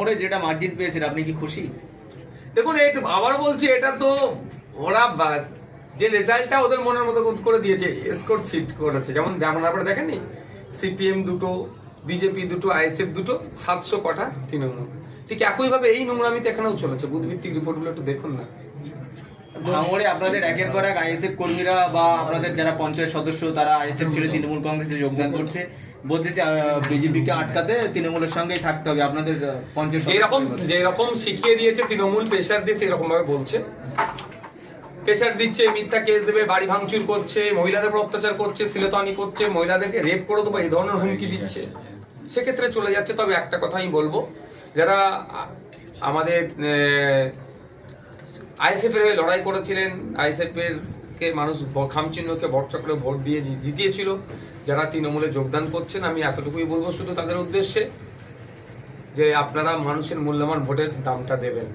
ওরে যেটা মার্জিন পেয়েছেন, আপনি কি খুশি? দেখুন, এই তো আবারও বলছি, এটা তো ওরা যে রেজাল্টটা ওদের মনের মতো করে দিয়েছে স্কোর সিট করেছে যেমন যেমন আপনারা দেখেননি সিপিএম দুটো বিজেপি দুটো আইএসএফ দুটো, সাতশো কটা তৃণমূল। ঠিক একইভাবে এই নোংরামিতে এখানেও চলেছে। বুধভিত্তিক রিপোর্টগুলো একটু দেখুন না। ভাঙড়ে আপনাদের একের পর এক আইএসএফ কর্মীরা বা আপনাদের যারা পঞ্চায়েত সদস্য, তারা আইএসএফ ছেড়ে তৃণমূল কংগ্রেসে যোগদান করছে। বলছে যে বিজেপিকে আটকাতে তৃণমূলের সঙ্গেই থাকতে হবে আপনাদের পঞ্চায়েত যেরকম যেরকম শিখিয়ে দিয়েছে তৃণমূল প্রেশার দিয়ে সেরকম ভাবে বলছে। প্রেশার দিচ্ছে, মিথ্যা কেস দেবে, বাড়ি ভাঙচুর করছে, মহিলাদের উপর অত্যাচার করছে সিলেতানি করছে, মহিলাদেরকে রেপ করে দেবো, এই ধরনের হুমকি দিচ্ছে। সেক্ষেত্রে চলে যাচ্ছে, তবে একটা কথা আমি বলব, যারা আমাদের আইএসএফ এর হয়ে লড়াই করেছিলেন। আইএসএফ এর কে মানুষ খামচিহ্নকে বটচক্রে ভোট দিয়ে জিতিয়েছিল, যারা তৃণমূলে যোগদান করছেন। আমি এতটুকুই বলব শুধু তাদের উদ্দেশ্যে যে আপনারা মানুষের মূল্যবান ভোটের দামটা দেবেন।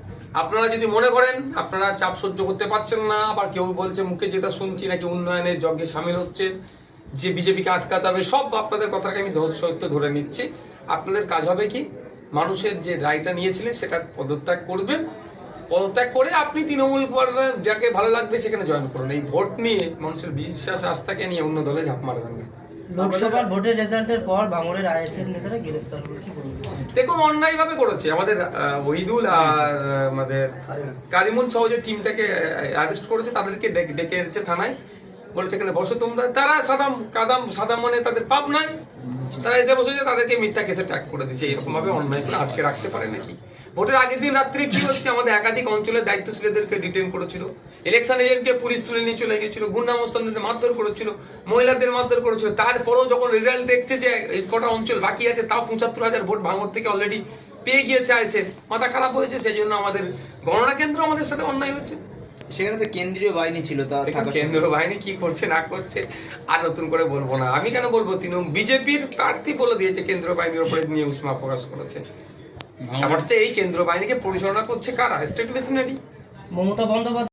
আপনারা যদি মনে করেন, আপনারা চাপ সহ্য করতে পারছেন না বা কেউ বলছে মুখে যেটা শুনছি নাকি উন্নয়নের যজ্ঞে সামিল হচ্ছে, যে বিজেপিকে আটকাতে হবে, সব আপনাদের কথাকে আমি সত্য ধরে নিচ্ছি। আপনাদের কাজ হবে কি, মানুষের যে রায়টা নিয়েছিলেন, সেটা পদত্যাগ করবেন। পদত্যাগ করে আপনি তৃণমূল যাকে ভালো লাগবে সেখানে জয়েন করুন। এই ভোট নিয়ে মানুষের বিশ্বাস আস্থাকে নিয়ে অন্য দলে ঝাঁপ মারবেন না। লোকসভার ভোটের রেজাল্টের পর ভাঙড়ের আইএসএল নেতারা গ্রেফতার দেখুন অন্যায় ভাবে করেছে। আমাদের ওহিদুল আর আমাদের কারিমুল। সহ যে টিমটাকে অ্যারেস্ট করেছে তাদেরকে ডেকে ডেকে এনেছে থানায়। বলেছে এখানে বসো তোমরা। তারা সাদাম, কাদাম সাদাম মানে তাদের পাপ নাই। তারা এসে বসেছে, তাদেরকে মিথ্যা কেসে ট্যাগ করে দিচ্ছে এরকম ভাবে অন্যায় করে আটকে রাখতে পারে নাকি? ভোটের আগের দিন রাত্রে কি হচ্ছে? আমাদের একাধিক অঞ্চলের দায়িত্বশীলদেরকে ডিটেন করেছিল। ইলেকশন এজেন্টকে পুলিশ তুলে নিয়ে চলে গেছিল গুন্ডামস্তানদের মারধর করেছিল, মহিলাদের মারধর করেছিল। তারপরেও যখন রেজাল্ট দেখছে যে কটা অঞ্চল বাকি আছে, তাও পঁচাত্তর হাজার ভোট ভাঙর থেকে অলরেডি পেয়ে গিয়েছে আইসের মাথা খারাপ হয়েছে সেই জন্য আমাদের গণনা কেন্দ্র আমাদের সাথে অন্যায় হচ্ছে। সেখানে তো কেন্দ্রীয় বাহিনী ছিল তা কেন্দ্রীয় বাহিনী কি করছে না করছে আর নতুন করে বলব না। আমি কেন বলব তৃণমূল বিজেপির প্রার্থী বলে দিয়েছে কেন্দ্রীয় বাহিনীর উপরে নিয়ে উষ্মা প্রকাশ করেছে। আমার তো এই কেন্দ্রীয় বাহিনীকে পরিচালনা করছে কারা? State machinery Mamata Bandyopadhyay